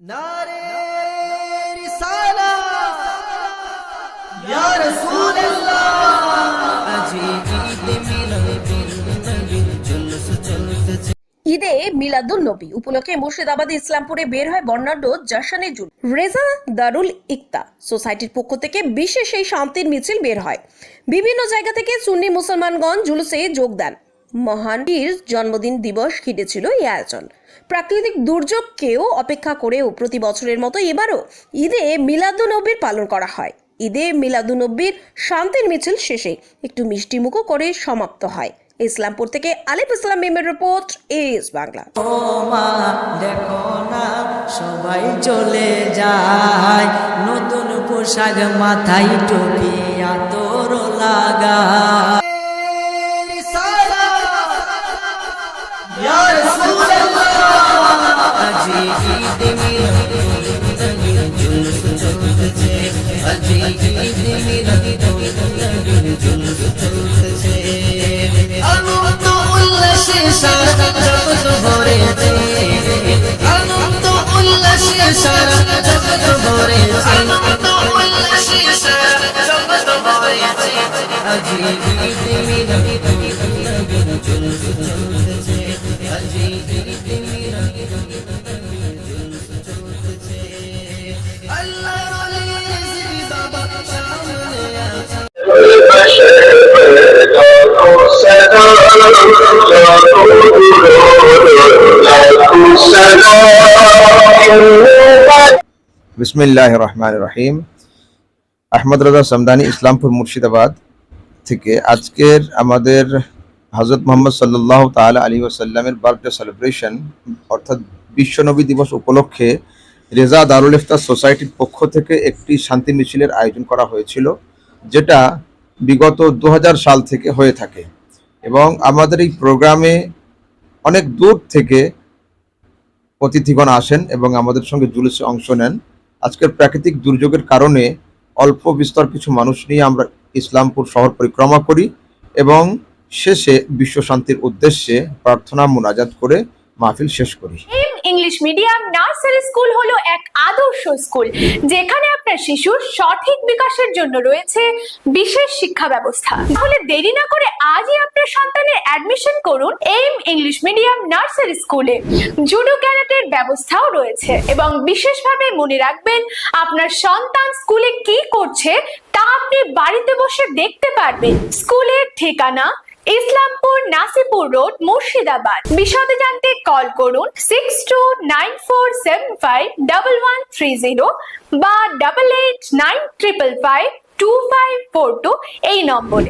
নারে ঈদে মিলাদুল নবী উপলক্ষে মুর্শিদাবাদে ইসলামপুরে বের হয় বর্ণাঢ্য জাসানে জুল রেজা দারুল ইকতা সোসাইটির পক্ষ থেকে বিশেষ এই শান্তির মিছিল বের হয়। বিভিন্ন জায়গা থেকে সুন্নি মুসলমানগণ জুলুসে যোগ দেন। মহানবীর জন্মদিন দিবস ঘিরেছিল এই আয়োজন। প্রাকৃতিক দুর্যোগকেও অপেক্ষা করেও প্রতি বছরের মতো এবারও ঈদে মিলাদুনবীর পালন করা হয়। ঈদে মিলাদুনবীর শান্তির মিছিল শেষে একটু মিষ্টিমুখো করে সমাপ্ত হয়। ইসলামপুর থেকে আলিফ ইসলাম মেমের রিপোর্ট, এস বাংলা। দেখো না, সবাই চলে যায়। নতুন পোশাক মাথায় টুপি আতর লাগা আজি ঈদ মিলাদুন জুলুস চলতেছে আনন্দ উল্লাসে সারা জগৎ ভরেছে আনন্দ উল্লাসে সারা জগৎ ভরেছে আনন্দ উল্লাসে সারা জগৎ ভরেছে আজি ঈদ মিলাদুন জুলুস চলতেছে বিসমিল্লাহ রহমান রহিম আহমদ রাজা সমদানি ইসলামপুর মুর্শিদাবাদ থেকে আজকের আমাদের হজরত মোহাম্মদ সাল্লাহ তাল আলী ওসাল্লামের বার্থডে সেলিব্রেশন, অর্থাৎ বিশ্বনবী দিবস উপলক্ষে রেজা দারুল ইফতার সোসাইটির পক্ষ থেকে একটি শান্তি মিছিলের আয়োজন করা হয়েছিল, যেটা বিগত দু হাজার সাল থেকে হয়ে থাকে। এবং আমাদের এই প্রোগ্রামে অনেক দূর থেকে অতিথিগণ আসেন এবং আমাদের সঙ্গে জুলুসে অংশ নেন। আজকের প্রাকৃতিক দুর্যোগের কারণে অল্প বিস্তর কিছু মানুষ নিয়ে আমরা ইসলামপুর শহর পরিক্রমা করি এবং শেষে বিশ্ব শান্তির উদ্দেশ্যে প্রার্থনা, মোনাজাত করে মাহফিল শেষ করি। ইংলিশ মিডিয়াম নার্সারি স্কুল হলো এক আদর্শ স্কুল, যেখানে আপনার শিশুর সঠিক বিকাশের জন্য রয়েছে বিশেষ শিক্ষা ব্যবস্থা। তাহলে দেরি না করে আজই আপনার সন্তানের অ্যাডমিশন করুন এম ইংলিশ মিডিয়াম নার্সারি স্কুলে। জুডো ক্যারাটের ব্যবস্থাও রয়েছে এবং বিশেষভাবে মনে রাখবেন, আপনার সন্তান স্কুলে কি করছে তা আপনি বাড়িতে বসে দেখতে পারবেন। স্কুলের ঠিকানা ইসলামপুর নাসিপুর রোড মুর্শিদাবাদ। বিশদে জানতে কল করুন six two nine four seven five double one three zero বা double eight nine triple five two five four two এই নম্বরে।